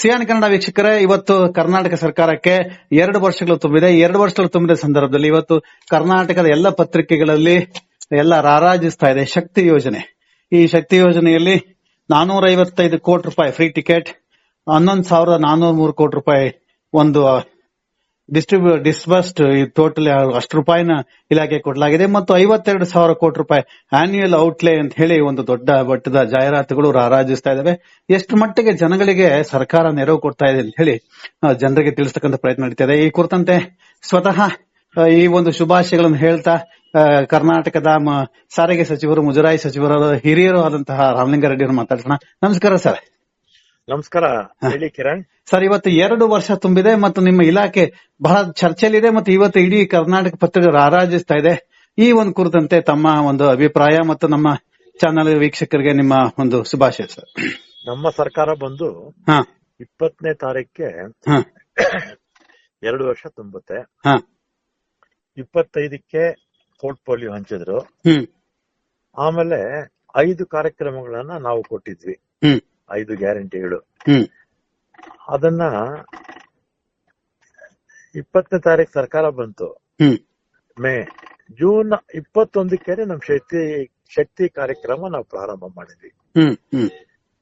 Xi'an Kannada ವೀಕ್ಷಕರೇ, ಇವತ್ತು ಕರ್ನಾಟಕ ಸರ್ಕಾರಕ್ಕೆ ಎರಡು ವರ್ಷಗಳು ತುಂಬಿದೆ. ಎರಡು ವರ್ಷಗಳು ತುಂಬಿದ ಸಂದರ್ಭದಲ್ಲಿ ಇವತ್ತು ಕರ್ನಾಟಕದ ಎಲ್ಲ ಪತ್ರಿಕೆಗಳಲ್ಲಿ ಎಲ್ಲ ರಾರಾಜಿಸ್ತಾ ಇದೆ. ಶಕ್ತಿ ಯೋಜನೆ. ಈ ಶಕ್ತಿ ಯೋಜನೆಯಲ್ಲಿ ನಾನೂರ ಐವತ್ತೈದು ಕೋಟಿ ರೂಪಾಯಿ ಫ್ರೀ ಟಿಕೆಟ್, ಹನ್ನೊಂದು ಸಾವಿರದ ನಾನೂರ ಮೂರು ಕೋಟಿ ರೂಪಾಯಿ ಒಂದು ಡಿಸ್ಟ್ರಿಬ್ಯೂ ಡಿಸ್ಬರ್ಸ್ಡ್ ಟೋಟಲ್ ಅಷ್ಟು ರೂಪಾಯಿನ ಇಲಾಖೆ ಕೊಡಲಾಗಿದೆ ಮತ್ತು ಐವತ್ತೆರಡು ಸಾವಿರ ಕೋಟಿ ರೂಪಾಯಿ ಆನ್ಯುಯಲ್ ಔಟ್ಲೇ ಅಂತ ಹೇಳಿ ಒಂದು ದೊಡ್ಡ ಮಟ್ಟದ ಜಾಹೀರಾತುಗಳು ರಾರಾಜಿಸ್ತಾ ಇದಾವೆ. ಎಷ್ಟು ಮಟ್ಟಿಗೆ ಜನಗಳಿಗೆ ಸರ್ಕಾರ ನೆರವು ಕೊಡ್ತಾ ಇದೆ ಅಂತ ಹೇಳಿ ಜನರಿಗೆ ತಿಳಿಸತಕ್ಕಂತ ಪ್ರಯತ್ನ ನಡೀತಾ ಇದೆ. ಈ ಕುರಿತಂತೆ ಸ್ವತಃ ಈ ಒಂದು ಶುಭಾಶಯಗಳನ್ನು ಹೇಳ್ತಾ ಕರ್ನಾಟಕದ ಸಾರಿಗೆ ಸಚಿವರು, ಮುಜರಾಯಿ ಸಚಿವರು ಹಿರಿಯರು ಆದಂತಹ ರಾಮಲಿಂಗಾರೆಡ್ಡಿ ಅವರು ಮಾತಾಡ್ಸೋಣ. ನಮಸ್ಕಾರ ಸರ್. ನಮಸ್ಕಾರ ಹೇಳಿ ಕಿರಣ್. ಸರ್ ಇವತ್ತು ಎರಡು ವರ್ಷ ತುಂಬಿದೆ ಮತ್ತು ನಿಮ್ಮ ಇಲಾಖೆ ಬಹಳ ಚರ್ಚೆಯಲ್ಲಿದೆ ಮತ್ತು ಇವತ್ತು ಇಡೀ ಕರ್ನಾಟಕ ಪತ್ರಿಕೆ ರಾರಾಜಿಸ್ತಾ ಇದೆ. ಈ ಒಂದು ಕುರಿತಂತೆ ತಮ್ಮ ಒಂದು ಅಭಿಪ್ರಾಯ ಮತ್ತು ನಮ್ಮ ಚಾನಲ್ ವೀಕ್ಷಕರಿಗೆ ನಿಮ್ಮ ಒಂದು ಶುಭಾಶಯ ಸರ್. ನಮ್ಮ ಸರ್ಕಾರ ಬಂದು ಹಾ. ಇಪ್ಪತ್ತನೇ ತಾರೀಕಿಗೆ ಹಾ. ಎರಡು ವರ್ಷ ತುಂಬುತ್ತೆ. ಹಾ. ಇಪ್ಪತ್ತೈದಕ್ಕೆ ಪೋರ್ಟ್ಫೋಲಿಯೋ ಹಂಚಿದ್ರು. ಹ್ಮ್. ಆಮೇಲೆ ಐದು ಕಾರ್ಯಕ್ರಮಗಳನ್ನ ನಾವು ಕೊಟ್ಟಿದ್ವಿ. ಹ್ಮ್. ಐದು ಗ್ಯಾರಂಟಿಗಳು. ಅದನ್ನ ಇಪ್ಪತ್ತನೇ ತಾರೀಕು ಸರ್ಕಾರ ಬಂತು. ಮೇ ಜೂನ್ ಇಪ್ಪತ್ತೊಂದಕ್ಕೆ ನಮ್ ಶಕ್ತಿ ಶಕ್ತಿ ಕಾರ್ಯಕ್ರಮ ನಾವು ಪ್ರಾರಂಭ ಮಾಡಿದ್ವಿ.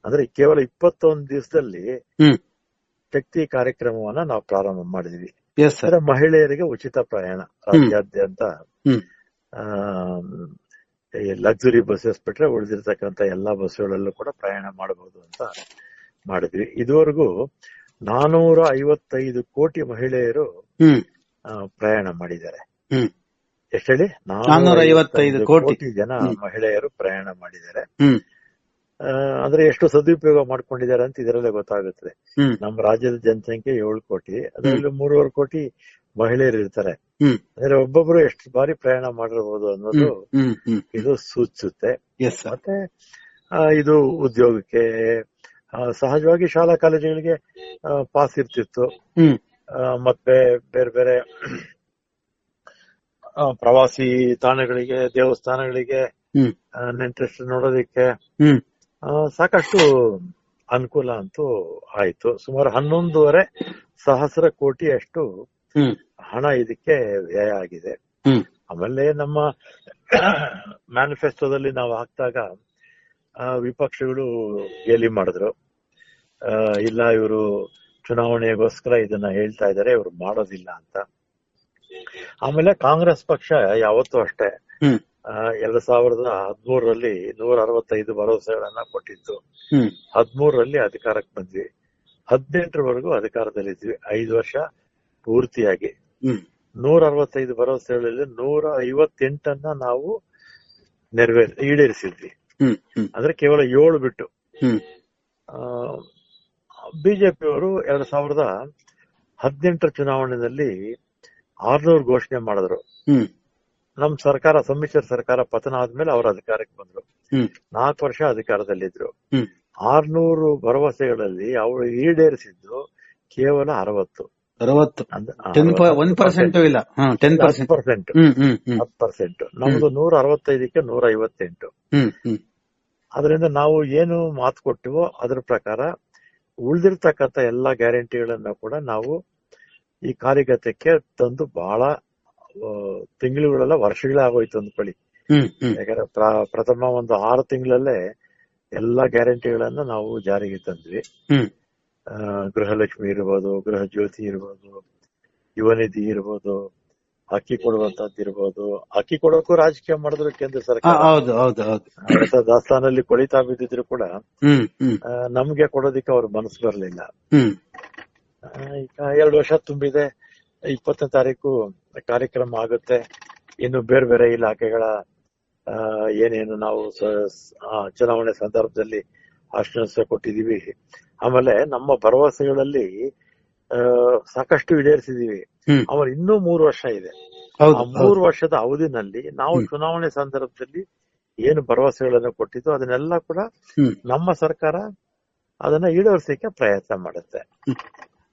ಅಂದ್ರೆ ಕೇವಲ ಇಪ್ಪತ್ತೊಂದು ದಿವಸದಲ್ಲಿ ಶಕ್ತಿ ಕಾರ್ಯಕ್ರಮವನ್ನ ನಾವು ಪ್ರಾರಂಭ ಮಾಡಿದ್ವಿ. ಮಹಿಳೆಯರಿಗೆ ಉಚಿತ ಪ್ರಯಾಣ ರಾಜ್ಯಾದ್ಯಂತ. ಲಕ್ಸುರಿ ಬಸ್ಸಸ್ ಬಿಟ್ರೆ ಉಳಿದಿರ್ತಕ್ಕಂತ ಎಲ್ಲಾ ಬಸ್ಗಳಲ್ಲೂ ಕೂಡ ಪ್ರಯಾಣ ಮಾಡಬಹುದು ಅಂತ ಮಾಡಿದ್ವಿ. ಇದುವರೆಗೂ ನಾನೂರ ಐವತ್ತೈದು ಕೋಟಿ ಮಹಿಳೆಯರು ಪ್ರಯಾಣ ಮಾಡಿದ್ದಾರೆ. ಹ್ಮ್. ಎಷ್ಟು ಹೇಳಿ? ನಾನೂರ ಐವತ್ತೈದು ಕೋಟಿ. ಜನ ಮಹಿಳೆಯರು ಪ್ರಯಾಣ ಮಾಡಿದ್ದಾರೆ. ಅಂದ್ರೆ ಎಷ್ಟು ಸದುಪಯೋಗ ಮಾಡ್ಕೊಂಡಿದ್ದಾರೆ ಅಂತ ಇದರಲ್ಲೇ ಗೊತ್ತಾಗುತ್ತದೆ ನಮ್ಮ ರಾಜ್ಯದ ಜನಸಂಖ್ಯೆ ಏಳು ಕೋಟಿ. ಅದರಲ್ಲಿ ಮೂರುವರೆ ಕೋಟಿ ಮಹಿಳೆಯರು ಇರ್ತಾರೆ. ಅಂದ್ರೆ ಒಬ್ಬೊಬ್ರು ಎಷ್ಟು ಬಾರಿ ಪ್ರಯಾಣ ಮಾಡಿರಬಹುದು ಅನ್ನೋದು ಇದು ಸೂಚಿಸುತ್ತೆ. ಮತ್ತೆ ಆ, ಇದು ಉದ್ಯೋಗಕ್ಕೆ ಸಹಜವಾಗಿ ಶಾಲಾ ಕಾಲೇಜುಗಳಿಗೆ ಪಾಸ್ ಇರ್ತಿತ್ತು. ಮತ್ತೆ ಬೇರೆ ಬೇರೆ ಆ, ಪ್ರವಾಸಿ ತಾಣಗಳಿಗೆ ದೇವಸ್ಥಾನಗಳಿಗೆ ನೆಂಟ್ರೆಸ್ಟ್ ನೋಡೋದಿಕ್ಕೆ ಸಾಕಷ್ಟು ಅನುಕೂಲ ಅಂತೂ ಆಯ್ತು. ಸುಮಾರು ಹನ್ನೊಂದೂವರೆ ಸಹಸ್ರ ಕೋಟಿ ಅಷ್ಟು ಹಣ ಇದಕ್ಕೆ ವ್ಯಯ ಆಗಿದೆ. ಆಮೇಲೆ ನಮ್ಮ ಮ್ಯಾನಿಫೆಸ್ಟೋದಲ್ಲಿ ನಾವು ಹಾಕ್ದಾಗ ಆ, ವಿಪಕ್ಷಗಳು ಗೇಲಿ ಮಾಡಿದ್ರು. ಇಲ್ಲ ಇವರು ಚುನಾವಣೆಗೋಸ್ಕರ ಇದನ್ನ ಹೇಳ್ತಾ ಇದ್ದಾರೆ ಇವರು ಮಾಡೋದಿಲ್ಲ ಅಂತ. ಆಮೇಲೆ ಕಾಂಗ್ರೆಸ್ ಪಕ್ಷ ಯಾವತ್ತೂ ಅಷ್ಟೇ. ಎರಡ್ ಸಾವಿರದ ಹದಿಮೂರರಲ್ಲಿ ನೂರ ಅರವತ್ತೈದು ಭರವಸೆಗಳನ್ನ ಕೊಟ್ಟಿದ್ದು ಹದಿಮೂರರಲ್ಲಿ ಅಧಿಕಾರಕ್ಕೆ ಬಂದ್ವಿ. ಹದಿನೆಂಟರವರೆಗೂ ಅಧಿಕಾರದಲ್ಲಿದ್ವಿ. ಐದು ವರ್ಷ ಪೂರ್ತಿಯಾಗಿ. ನೂರ ಅರವತ್ತೈದು ಭರವಸೆಗಳಲ್ಲಿ ನೂರ ಐವತ್ತೆಂಟನ್ನ ನಾವು ನೆರವೇರ್ ಈಡೇರಿಸಿದ್ವಿ. ಅಂದ್ರೆ ಕೇವಲ ಏಳು ಬಿಟ್ಟು. ಬಿಜೆಪಿ ಬಿಜೆಪಿಯವರು ಎರಡ್ ಸಾವಿರದ ಹದಿನೆಂಟರ ಚುನಾವಣೆಯಲ್ಲಿ ಆರ್ನೂರು ಘೋಷಣೆ ಮಾಡಿದ್ರು. ನಮ್ ಸರ್ಕಾರ ಸಮ್ಮಿಶ್ರ ಸರ್ಕಾರ ಪತನ ಆದ್ಮೇಲೆ ಅವ್ರ ಅಧಿಕಾರಕ್ಕೆ ಬಂದ್ರು. ನಾಲ್ಕು ವರ್ಷ ಅಧಿಕಾರದಲ್ಲಿದ್ರು. ಇದ್ರು ಆರ್ನೂರು ಭರವಸೆಗಳಲ್ಲಿ ಅವರು ಈಡೇರಿಸಿದ್ದು ಕೇವಲ ಅರವತ್ತು. ಪರ್ಸೆಂಟ್ ನಮ್ದು ನೂರ ಅರವತ್ತೈದಕ್ಕೆ ನೂರ ಐವತ್ತೆಂಟು ಅದರಿಂದ ನಾವು ಏನು ಮಾತು ಕೊಟ್ಟಿವೋ ಅದ್ರ ಪ್ರಕಾರ ಉಳಿದಿರ್ತಕ್ಕಂಥ ಎಲ್ಲಾ ಗ್ಯಾರಂಟಿಗಳನ್ನ ಕೂಡ ನಾವು ಈ ಕಾರ್ಯಗತಕ್ಕೆ ತಂದು ಬಹಳ ತಿಂಗಳುಗಳೆಲ್ಲ ವರ್ಷಗಳೇ ಆಗೋಯ್ತು ಅಂದ್ಕೊಳ್ಳಿ ಯಾಕಂದ್ರೆ ಪ್ರಥಮ ಒಂದು ಆರು ತಿಂಗಳಲ್ಲೇ ಎಲ್ಲಾ ಗ್ಯಾರಂಟಿಗಳನ್ನ ನಾವು ಜಾರಿಗೆ ತಂದ್ವಿ. ಗೃಹಲಕ್ಷ್ಮಿ ಇರ್ಬೋದು ಗೃಹ ಜ್ಯೋತಿ ಇರ್ಬೋದು ಯುವನಿಧಿ ಇರ್ಬೋದು ಅಕ್ಕಿ ಕೊಡುವಂತದ್ದು ಇರ್ಬೋದು. ಅಕ್ಕಿ ಕೊಡೋಕು ರಾಜಕೀಯ ಮಾಡಿದ್ರು ಕೇಂದ್ರ ಸರ್ಕಾರ. ದಾಸ್ತಾನಲ್ಲಿ ಕೊಳಿತಾ ಬಿದ್ದಿದ್ರು ಕೂಡ ನಮ್ಗೆ ಕೊಡೋದಿಕ್ಕೆ ಅವ್ರ ಮನಸ್ಸು ಬರ್ಲಿಲ್ಲ. ಈಗ ಎರಡು ವರ್ಷ ತುಂಬಿದೆ. ಇಪ್ಪತ್ತನೇ ತಾರೀಕು ಕಾರ್ಯಕ್ರಮ ಆಗುತ್ತೆ. ಇನ್ನು ಬೇರೆ ಬೇರೆ ಇಲಾಖೆಗಳ ಏನೇನು ನಾವು ಚುನಾವಣೆ ಸಂದರ್ಭದಲ್ಲಿ ಆಶ್ವಾಸ ಕೊಟ್ಟಿದೀವಿ ಆಮೇಲೆ ನಮ್ಮ ಭರವಸೆಗಳಲ್ಲಿ ಸಾಕಷ್ಟು ಈಡೇರಿಸಿದೀವಿ ಅವರು ಆಮೇಲೆ ಇನ್ನೂ ಮೂರು ವರ್ಷ ಇದೆ. ಆ ಮೂರು ವರ್ಷದ ಅವಧಿನಲ್ಲಿ ನಾವು ಚುನಾವಣೆ ಸಂದರ್ಭದಲ್ಲಿ ಏನು ಭರವಸೆಗಳನ್ನು ಕೊಟ್ಟಿದ್ದು ಅದನ್ನೆಲ್ಲ ಕೂಡ ನಮ್ಮ ಸರ್ಕಾರ ಅದನ್ನ ಈಡೇರಿಸಲಿಕ್ಕೆ ಪ್ರಯತ್ನ ಮಾಡುತ್ತೆ.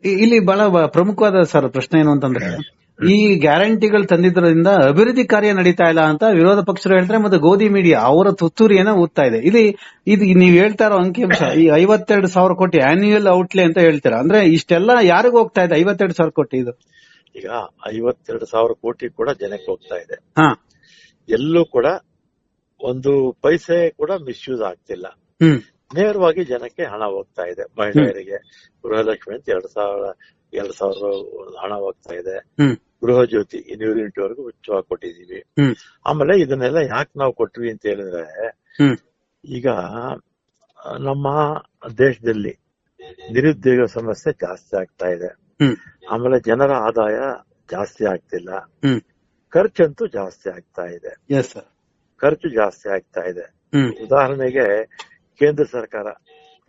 ಇಲ್ಲಿ ಬಹಳ ಪ್ರಮುಖವಾದ ಸರ್ ಪ್ರಶ್ನೆ ಏನು ಅಂತಂದ್ರೆ ಈ ಗ್ಯಾರಂಟಿಗಳು ತಂದಿದ್ರಿಂದ ಅಭಿವೃದ್ಧಿ ಕಾರ್ಯ ನಡೀತಾ ಇಲ್ಲ ಅಂತ ವಿರೋಧ ಪಕ್ಷರು ಹೇಳ್ತಾರೆ ಮತ್ತೆ ಗೋಧಿ ಮೀಡಿಯಾ ಅವರ ತುತ್ತೂರಿಯನ್ನ ಓದ್ತಾ ಇದೆ. ಇಲ್ಲಿ ಇದು ನೀವ್ ಹೇಳ್ತಾ ಇರೋ ಅಂಕಿಅಂಶ ಈ ಐವತ್ತೆರಡು ಸಾವಿರ ಕೋಟಿ ಆನ್ಯುಯಲ್ ಔಟ್ಲೆ ಅಂತ ಹೇಳ್ತೀರಾ? ಅಂದ್ರೆ ಇಷ್ಟೆಲ್ಲ ಯಾರಿಗೂ ಹೋಗ್ತಾ ಇದೆ? ಐವತ್ತೆರಡು ಸಾವಿರ ಕೋಟಿ ಇದು. ಈಗ ಐವತ್ತೆರಡು ಸಾವಿರ ಕೋಟಿ ಕೂಡ ಜನಕ್ಕೆ ಹೋಗ್ತಾ ಇದೆ. ಹಾ. ಎಲ್ಲೂ ಕೂಡ ಒಂದು ಪೈಸೆ ಕೂಡ ಮಿಸ್ಯೂಸ್ ಆಗ್ತಿಲ್ಲ. ನೇರವಾಗಿ ಜನಕ್ಕೆ ಹಣ ಹೋಗ್ತಾ ಇದೆ. ಮಹಿಳೆಯರಿಗೆ ಗೃಹಲಕ್ಷ್ಮಿ ಅಂತ ಎರಡ್ ಸಾವಿರ ಎರಡ್ ಸಾವಿರ ಹಣ ಹೋಗ್ತಾ ಇದೆ. ಗೃಹ ಜ್ಯೋತಿ ಇನ್ನೂರು ಯೂನಿಟ್ ವರೆಗೂ ಉಚಿತವಾಗಿ ಕೊಟ್ಟಿದೀವಿ ಆಮೇಲೆ ಇದನ್ನೆಲ್ಲ ಯಾಕೆ ನಾವು ಕೊಟ್ವಿ ಅಂತ ಹೇಳಿದ್ರೆ ಈಗ ನಮ್ಮ ದೇಶದಲ್ಲಿ ನಿರುದ್ಯೋಗ ಸಮಸ್ಯೆ ಜಾಸ್ತಿ ಆಗ್ತಾ ಇದೆ. ಆಮೇಲೆ ಜನರ ಆದಾಯ ಜಾಸ್ತಿ ಆಗ್ತಿಲ್ಲ. ಖರ್ಚಂತೂ ಜಾಸ್ತಿ ಆಗ್ತಾ ಇದೆ. ಖರ್ಚು ಜಾಸ್ತಿ ಆಗ್ತಾ ಇದೆ. ಉದಾಹರಣೆಗೆ ಕೇಂದ್ರ ಸರ್ಕಾರ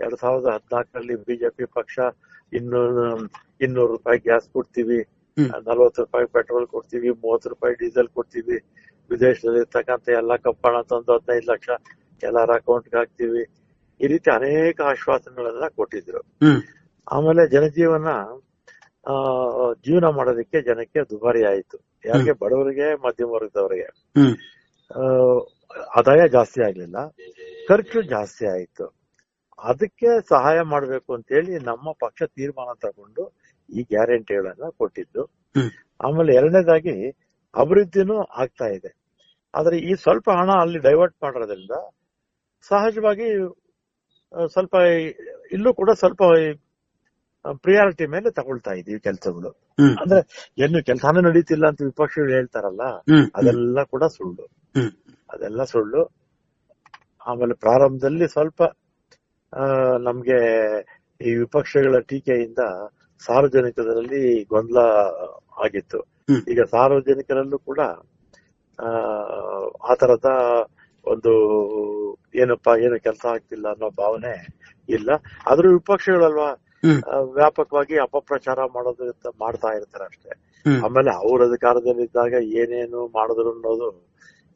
ಎರಡ್ ಸಾವಿರದ ಹದಿನಾಲ್ಕರಲ್ಲಿ ಬಿಜೆಪಿ ಪಕ್ಷ ಇನ್ನೂರು ಇನ್ನೂರು ರೂಪಾಯಿ ಗ್ಯಾಸ್ ಕೊಡ್ತೀವಿ. ನಲ್ವತ್ತು ರೂಪಾಯಿ ಪೆಟ್ರೋಲ್ ಕೊಡ್ತೀವಿ ಮೂವತ್ತು ರೂಪಾಯಿ ಡೀಸೆಲ್ ಕೊಡ್ತೀವಿ ವಿದೇಶದಲ್ಲಿ ಇರ್ತಕ್ಕಂಥ ಎಲ್ಲ ಕಪ್ಪಣ ತಂದು ಹದಿನೈದು ಲಕ್ಷ ಎಲ್ಲರ ಅಕೌಂಟ್ಗೆ ಹಾಕ್ತಿವಿ. ಈ ರೀತಿ ಅನೇಕ ಆಶ್ವಾಸನೆಗಳೆಲ್ಲ ಕೊಟ್ಟಿದ್ರು. ಆಮೇಲೆ ಜನಜೀವನ ಆ ಜೀವನ ಮಾಡೋದಕ್ಕೆ ಜನಕ್ಕೆ ದುಬಾರಿ ಆಯಿತು. ಯಾರಿಗೆ? ಬಡವರಿಗೆ ಮಧ್ಯಮ ವರ್ಗದವರಿಗೆ. ಆ, ಆದಾಯ ಜಾಸ್ತಿ ಆಗ್ಲಿಲ್ಲ. ಖರ್ಚು ಜಾಸ್ತಿ ಆಯ್ತು. ಅದಕ್ಕೆ ಸಹಾಯ ಮಾಡಬೇಕು ಅಂತೇಳಿ ನಮ್ಮ ಪಕ್ಷ ತೀರ್ಮಾನ ತಗೊಂಡು ಈ ಗ್ಯಾರಂಟಿಗಳನ್ನ ಕೊಟ್ಟಿದ್ದು. ಆಮೇಲೆ ಎರಡನೇದಾಗಿ ಅಭಿವೃದ್ಧಿನೂ ಆಗ್ತಾ ಇದೆ. ಆದ್ರೆ ಈ ಸ್ವಲ್ಪ ಹಣ ಅಲ್ಲಿ ಡೈವರ್ಟ್ ಮಾಡೋದ್ರಿಂದ ಸಹಜವಾಗಿ ಸ್ವಲ್ಪ ಇಲ್ಲೂ ಕೂಡ ಸ್ವಲ್ಪ ಪ್ರಿಯಾರಿಟಿ ಮೇಲೆ ತಗೊಳ್ತಾ ಇದೀವಿ ಕೆಲಸಗಳು. ಅಂದ್ರೆ ಏನು ಕೆಲಸನೇ ನಡೀತಿಲ್ಲ ಅಂತ ವಿಪಕ್ಷಗಳು ಹೇಳ್ತಾರಲ್ಲ ಅದೆಲ್ಲ ಕೂಡ ಸುಳ್ಳು. ಅದೆಲ್ಲ ಸುಳ್ಳು. ಆಮೇಲೆ ಪ್ರಾರಂಭದಲ್ಲಿ ಸ್ವಲ್ಪ ನಮ್ಗೆ ಈ ವಿಪಕ್ಷಗಳ ಟೀಕೆಯಿಂದ ಸಾರ್ವಜನಿಕರಲ್ಲಿ ಗೊಂದಲ ಆಗಿತ್ತು. ಈಗ ಸಾರ್ವಜನಿಕರಲ್ಲೂ ಕೂಡ ಆ ತರದ ಒಂದು ಏನಪ್ಪಾ ಏನು ಕೆಲಸ ಆಗ್ತಿಲ್ಲ ಅನ್ನೋ ಭಾವನೆ ಇಲ್ಲ. ಆದ್ರೂ ವಿಪಕ್ಷಗಳಲ್ವಾ ವ್ಯಾಪಕವಾಗಿ ಅಪಪ್ರಚಾರ ಮಾಡೋದು ಮಾಡ್ತಾ ಇರ್ತಾರೆ ಅಷ್ಟೇ. ಆಮೇಲೆ ಅವ್ರ ಅಧಿಕಾರದಲ್ಲಿದ್ದಾಗ ಏನೇನು ಮಾಡಿದ್ರು ಅನ್ನೋದು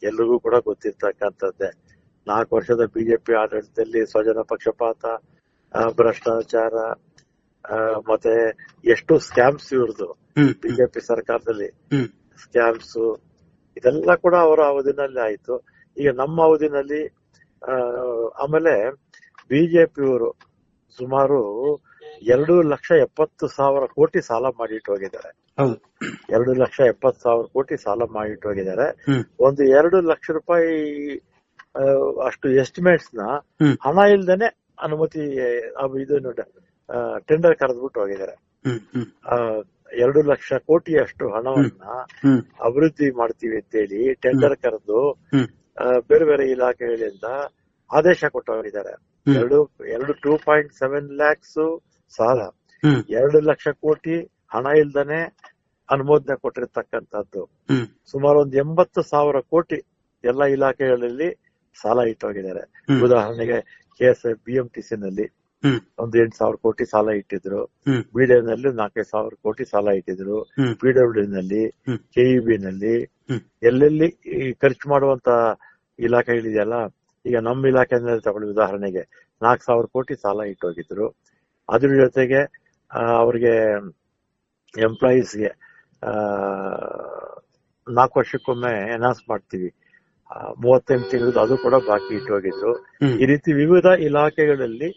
ಎಲ್ರಿಗೂ ಕೂಡ ಗೊತ್ತಿರ್ತಕ್ಕಂಥದ್ದೇ. ನಾಲ್ಕು ವರ್ಷದ ಬಿಜೆಪಿ ಆಡಳಿತದಲ್ಲಿ ಸ್ವಜನ ಪಕ್ಷಪಾತ ಭ್ರಷ್ಟಾಚಾರ ಮತ್ತೆ ಎಷ್ಟು ಸ್ಕ್ಯಾಮ್ಸ್ ಇವ್ರದ್ದು ಬಿಜೆಪಿ ಸರ್ಕಾರದಲ್ಲಿ. ಸ್ಕ್ಯಾಮ್ಸ್ ಇದೆಲ್ಲ ಕೂಡ ಅವರ ಅವಧಿನಲ್ಲಿ ಆಯ್ತು. ಈಗ ನಮ್ಮ ಅವಧಿನಲ್ಲಿ ಆ, ಆಮೇಲೆ ಬಿಜೆಪಿಯವರು ಸುಮಾರು ಎರಡು ಲಕ್ಷ ಎಪ್ಪತ್ತು ಸಾವಿರ ಕೋಟಿ ಸಾಲ ಮಾಡಿಟ್ಟು ಹೋಗಿದ್ದಾರೆ. ಎರಡು ಲಕ್ಷ ಎಪ್ಪತ್ತು ಸಾವಿರ ಕೋಟಿ ಸಾಲ ಮಾಡಿಟ್ಟು ಹೋಗಿದ್ದಾರೆ. ಒಂದು ಎರಡು ಲಕ್ಷ ರೂಪಾಯಿ ಅಷ್ಟು ಎಸ್ಟಿಮೇಟ್ಸ್ನ ಹಣ ಇಲ್ದೇನೆ ಅನುಮತಿ ಇದು ಟೆಂಡರ್ ಕರೆದ್ಬಿಟ್ಟು ಹೋಗಿದ್ದಾರೆ. ಎರಡು ಲಕ್ಷ ಕೋಟಿಯಷ್ಟು ಹಣವನ್ನ ಹ್ಮ್ ಅಭಿವೃದ್ಧಿ ಮಾಡ್ತೀವಿ ಅಂತೇಳಿ ಟೆಂಡರ್ ಕರೆದು ಬೇರೆ ಬೇರೆ ಇಲಾಖೆಗಳಿಂದ ಆದೇಶ ಕೊಟ್ಟು ಹೋಗಿದ್ದಾರೆ. ಎರಡು ಎರಡು ಟೂ ಪಾಯಿಂಟ್ ಸೆವೆನ್ ಲ್ಯಾಕ್ಸ್ ಸಾಲ. ಎರಡು ಲಕ್ಷ ಕೋಟಿ ಹಣ ಇಲ್ದನೆ ಅನುಮೋದನೆ ಕೊಟ್ಟಿರ್ತಕ್ಕಂಥದ್ದು. ಸುಮಾರು ಒಂದು ಎಂಬತ್ತು ಸಾವಿರ ಕೋಟಿ ಎಲ್ಲ ಇಲಾಖೆಗಳಲ್ಲಿ ಸಾಲ ಇಟ್ಟೋಗಿದ್ದಾರೆ. ಉದಾಹರಣೆಗೆ K S B M T C ನಲ್ಲಿ ಒಂದು ಎಂಟು ಸಾವಿರ ಕೋಟಿ ಸಾಲ ಇಟ್ಟಿದ್ರು. ಬಿಡಿಎಂ ನಲ್ಲಿ ನಾಲ್ಕೈದು ಸಾವಿರ ಕೋಟಿ ಸಾಲ ಇಟ್ಟಿದ್ರು. ಪಿಡಬ್ಲ್ಯೂ ನಲ್ಲಿ. ಕೆಇಬಿ ನಲ್ಲಿ ಎಲ್ಲೆಲ್ಲಿ ಈ ಖರ್ಚು ಮಾಡುವಂತ ಇಲಾಖೆಗಳಿದೆಯಲ್ಲ ಈಗ ನಮ್ಮ ಇಲಾಖೆನಲ್ಲಿ ತಗೊಳ್ಳಿ ಉದಾಹರಣೆಗೆ ನಾಲ್ಕು ಸಾವಿರ ಕೋಟಿ ಸಾಲ ಇಟ್ಟೋಗಿದ್ರು. ಅದ್ರ ಜೊತೆಗೆ ಅವ್ರಿಗೆ ಎಂಪ್ಲಾಯೀಸ್ಗೆ ನಾಲ್ಕು ವರ್ಷಕ್ಕೊಮ್ಮೆ ಎನಾನ್ಸ್ ಮಾಡ್ತೀವಿ. ಮೂವತ್ತೆಂಟು ತಿಂಗಳದ್ದು ಅದು ಕೂಡ ಬಾಕಿ ಇಟ್ಟೋಗಿದ್ರು ಹೋಗಿದ್ರು ಈ ರೀತಿ ವಿವಿಧ ಇಲಾಖೆಗಳಲ್ಲಿ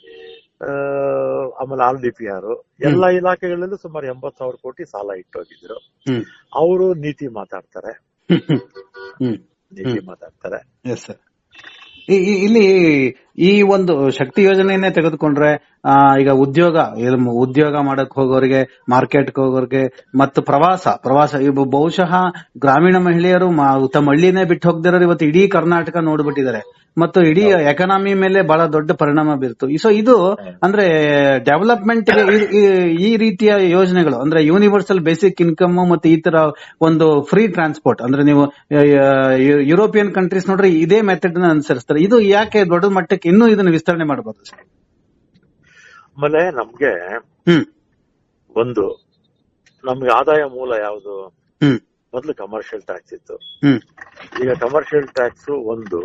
ಆಮೇಲೆ ಆರ್ ಡಿ ಪಿ ಆರ್ ಎಲ್ಲಾ ಇಲಾಖೆಗಳಲ್ಲೂ ಸುಮಾರು ಎಂಬತ್ ಸಾವಿರ ಕೋಟಿ ಸಾಲ ಇಟ್ಟೋಗಿದ್ರು. ಹೋಗಿದ್ರು ಅವರು ನೀತಿ ಮಾತಾಡ್ತಾರೆ. ನೀತಿ ಮಾತಾಡ್ತಾರೆ. ಇಲ್ಲಿ ಈ ಒಂದು ಶಕ್ತಿ ಯೋಜನೆಯನ್ನೇ ತೆಗೆದುಕೊಂಡ್ರೆ ಆ, ಈಗ ಉದ್ಯೋಗ ಉದ್ಯೋಗ ಮಾಡಕ್ ಹೋಗೋರಿಗೆ ಮಾರ್ಕೆಟ್ ಹೋಗೋರಿಗೆ ಮತ್ತು ಪ್ರವಾಸ ಪ್ರವಾಸ ಇವು ಬಹುಶಃ ಗ್ರಾಮೀಣ ಮಹಿಳೆಯರು ತಮ್ಮ ಹಳ್ಳಿನೇ ಬಿಟ್ಟು ಹೋಗ್ದಿರೋರು ಇವತ್ತು ಇಡೀ ಕರ್ನಾಟಕ ನೋಡ್ಬಿಟ್ಟಿದ್ದಾರೆ. ಮತ್ತು ಇಡೀ ಎಕನಾಮಿ ಮೇಲೆ ಬಹಳ ದೊಡ್ಡ ಪರಿಣಾಮ ಬೀರ್ತು. ಸೊ ಇದು ಅಂದ್ರೆ ಡೆವಲಪ್ಮೆಂಟ್ ಈ ರೀತಿಯ ಯೋಜನೆಗಳು ಅಂದ್ರೆ ಯೂನಿವರ್ಸಲ್ ಬೇಸಿಕ್ ಇನ್ಕಮ್ ಮತ್ತೆ ಈ ತರ ಒಂದು ಫ್ರೀ ಟ್ರಾನ್ಸ್ಪೋರ್ಟ್ ಅಂದ್ರೆ ನೀವು ಯುರೋಪಿಯನ್ ಕಂಟ್ರೀಸ್ ನೋಡ್ರಿ ಇದೇ ಮೆಥಡ್ ಅನುಸರಿಸ್ತಾರೆ. ಇದು ಯಾಕೆ ದೊಡ್ಡ ಮಟ್ಟಕ್ಕೆ ಇನ್ನೂ ಇದನ್ನ ವಿಸ್ತರಣೆ ಮಾಡಬಹುದು ಸರ್ ಆಮೇಲೆ ನಮ್ಗೆ ಹ್ಮ್. ಒಂದು ನಮ್ಗೆ ಆದಾಯ ಮೂಲ ಯಾವುದು? ಹ್ಮ್. ಮೊದ್ಲು ಕಮರ್ಷಿಯಲ್ ಟ್ಯಾಕ್ಸ್ ಇತ್ತು. ಹ್ಮ್. ಈಗ ಕಮರ್ಷಿಯಲ್ ಟ್ಯಾಕ್ಸ್ ಒಂದು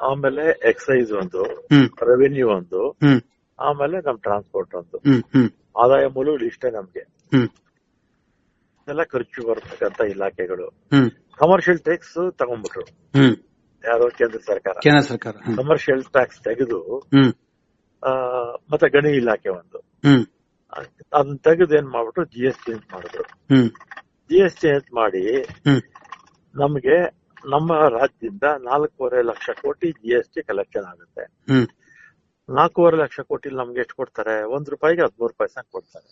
ಆಮೇಲೆ ಎಕ್ಸೈಸ್ ಒಂದು ಹ್ಮ್. ರೆವೆನ್ಯೂ ಒಂದು ಹ್ಮ್. ಆಮೇಲೆ ನಮ್ ಟ್ರಾನ್ಸ್ಪೋರ್ಟ್ ಒಂದು. ಹ್ಮ್ ಹ್ಮ್. ಆದಾಯ ಮೂಲಗಳು ಇಷ್ಟೇ ನಮ್ಗೆ. ಹ್ಮ್. ಎಲ್ಲ ಖರ್ಚು ಬರ್ತಕ್ಕಂತ ಇಲಾಖೆಗಳು. ಹ್ಮ್. ಕಮರ್ಷಿಯಲ್ ಟ್ಯಾಕ್ಸ್ ತಗೊಂಡ್ಬಿಟ್ರು. ಹ್ಮ್. ಯಾರೋ ಕೇಂದ್ರ ಸರ್ಕಾರ. ಕೇಂದ್ರ ಸರ್ಕಾರ ಕಮರ್ಷಿಯಲ್ ಟ್ಯಾಕ್ಸ್ ತೆಗೆದು ಮತ್ತೆ ಗಣಿ ಇಲಾಖೆ ಒಂದು. ಅದನ್ನ ತೆಗೆದು ಏನ್ ಮಾಡ್ಬಿಟ್ಟು ಜಿ ಎಸ್ ಟಿ ಅಂತ ಮಾಡಿದ್ರು. ಜಿ ಎಸ್ ಟಿ ಅಂತ ಮಾಡಿ ನಮ್ಗೆ ನಮ್ಮ ರಾಜ್ಯದಿಂದ ನಾಲ್ಕೂವರೆ ಲಕ್ಷ ಕೋಟಿ ಜಿ ಎಸ್ ಟಿ ಕಲೆಕ್ಷನ್ ಆಗುತ್ತೆ. ನಾಲ್ಕೂವರೆ ಲಕ್ಷ ಕೋಟಿ ನಮ್ಗೆ ಎಷ್ಟು ಕೊಡ್ತಾರೆ? ಒಂದ್ ರೂಪಾಯಿಗೆ ಹದಿಮೂರು ಪೈಸಾ ಕೊಡ್ತಾರೆ.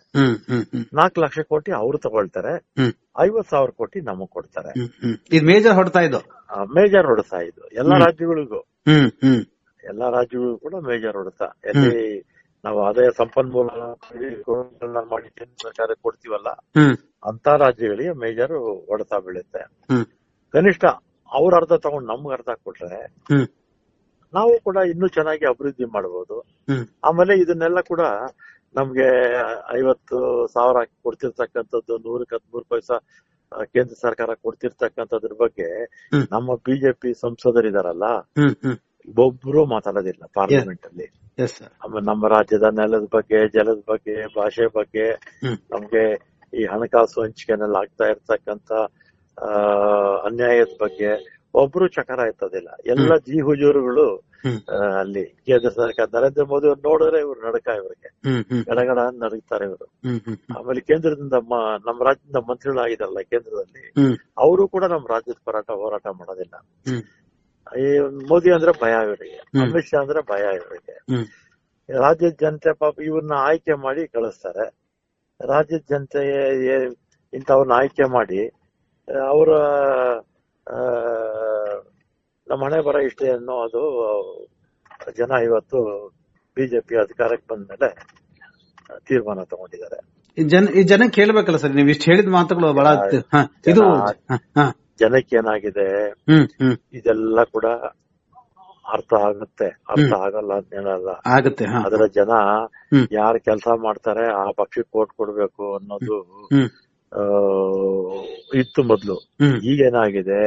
ನಾಲ್ಕು ಲಕ್ಷ ಕೋಟಿ ಅವ್ರು ತಗೊಳ್ತಾರೆ. ಐವತ್ ಸಾವಿರ ಕೋಟಿ ನಮಗ್ ಕೊಡ್ತಾರೆ. ಇದು ಮೇಜರ್ ಹೊಡ್ತಾ ಇದ್ದು? ಮೇಜರ್ ಹೊಡ್ತಾ ಇದ್ದು. ಎಲ್ಲಾ ರಾಜ್ಯಗಳಿಗೂ. ಎಲ್ಲಾ ರಾಜ್ಯಗಳಿಗೂ ಕೂಡ ಮೇಜರ್ ಹೊಡ್ತಾ. ಎಲ್ಲಿ ನಾವು ಆದಾಯ ಸಂಪನ್ಮೂಲ ಮಾಡಿ ಕೇಂದ್ರ ಸರ್ಕಾರ ಕೊಡ್ತೀವಲ್ಲ ಅಂತ ರಾಜ್ಯಗಳಿಗೆ ಮೇಜರ್ ಹೊಡೆತ ಬೀಳುತ್ತೆ. ಕನಿಷ್ಠ ಅವ್ರ ಅರ್ಧ ತಗೊಂಡು ನಮ್ಗೆ ಅರ್ಧ ಕೊಟ್ರೆ ನಾವು ಕೂಡ ಇನ್ನೂ ಚೆನ್ನಾಗಿ ಅಭಿವೃದ್ಧಿ ಮಾಡಬಹುದು ಆಮೇಲೆ ಇದನ್ನೆಲ್ಲ ಕೂಡ ನಮ್ಗೆ ಐವತ್ತು ಸಾವಿರ ಕೊಡ್ತಿರ್ತಕ್ಕಂಥದ್ದು ನೂರಕ್ಕೆ ಹದಿಮೂರು ಪೈಸಾ ಕೇಂದ್ರ ಸರ್ಕಾರ ಕೊಡ್ತಿರ್ತಕ್ಕಂಥದ್ರ ಬಗ್ಗೆ ನಮ್ಮ ಬಿಜೆಪಿ ಸಂಸದರಿದಾರಲ್ಲ ಒಬ್ರು ಮಾತಾಡೋದಿಲ್ಲ ಪಾರ್ಲಿಮೆಂಟ್ ಅಲ್ಲಿ ಆಮೇಲೆ ನಮ್ಮ ರಾಜ್ಯದ ನೆಲದ ಬಗ್ಗೆ ಜಲದ ಬಗ್ಗೆ ಭಾಷೆ ಬಗ್ಗೆ ನಮ್ಗೆ ಈ ಹಣಕಾಸು ಹಂಚಿಕೆನಲ್ಲಿ ಆಗ್ತಾ ಇರ್ತಕ್ಕಂತ ಅನ್ಯಾಯದ ಬಗ್ಗೆ ಒಬ್ರು ಚಕರ ಎತ್ತೋದಿಲ್ಲ ಎಲ್ಲ ಜಿ ಹುಜೂರುಗಳು ಅಲ್ಲಿ ಕೇಂದ್ರ ಸರ್ಕಾರ ನರೇಂದ್ರ ಮೋದಿ ಅವ್ರು ನೋಡಿದ್ರೆ ಇವ್ರು ನಡಕ ಇವ್ರಿಗೆ. ಗಡಗಡ ನಡಗ್ತಾರೆ ಇವರು. ಆಮೇಲೆ ಕೇಂದ್ರದಿಂದ ನಮ್ಮ ರಾಜ್ಯದಿಂದ ಮಂತ್ರಿಗಳಾಗಿದಾರಲ್ಲ ಕೇಂದ್ರದಲ್ಲಿ ಅವರು ಕೂಡ ನಮ್ಮ ರಾಜ್ಯದ ಹೋರಾಟ ಹೋರಾಟ ಮಾಡೋದಿಲ್ಲ. ಈ ಮೋದಿ ಅಂದ್ರೆ ಭಯ ಇವರಿಗೆ. ಅಮಿತ್ ಶಾ ಅಂದ್ರೆ ಭಯ ಇವರಿಗೆ. ರಾಜ್ಯದ ಜನತೆ ಪಾಪ ಇವ್ರನ್ನ ಆಯ್ಕೆ ಮಾಡಿ ಕಳಿಸ್ತಾರೆ. ರಾಜ್ಯದ ಜನತೆ ಇಂತವನ್ನ ಇಂಥವ್ರನ್ನ ಆಯ್ಕೆ ಮಾಡಿ ಅವರ ನಮ್ಮ ಹಣೆ ಬರ ಇಷ್ಟೇ ಅನ್ನೋ ಅದು ಜನ ಇವತ್ತು ಬಿಜೆಪಿ ಅಧಿಕಾರಕ್ಕೆ ಬಂದ್ಮೇಲೆ ತೀರ್ಮಾನ ತಗೊಂಡಿದ್ದಾರೆ. ಈ ಜನ ಈ ಜನ ಹೇಳ್ಬೇಕಲ್ಲ ಸರ್ ನೀವು ಇಷ್ಟು ಹೇಳಿದ ಮಾತುಗಳು ಬಹಳ ಇದು. ಜನಕ್ಕೆ ಏನಾಗಿದೆ? ಇದೆಲ್ಲ ಕೂಡ ಅರ್ಥ ಆಗುತ್ತೆ. ಅರ್ಥ ಆಗಲ್ಲ ಅಂತ ಹೇಳಲ್ಲ. ಆಗುತ್ತೆ ಅದರ ಜನ ಯಾರು ಕೆಲಸ ಮಾಡ್ತಾರೆ ಆ ಪಕ್ಷಕ್ಕೆ ಓಟ್ ಕೊಡ್ಬೇಕು ಅನ್ನೋದು ಇತ್ತು ಮೊದ್ಲು. ಈಗ ಈಗೇನಾಗಿದೆ?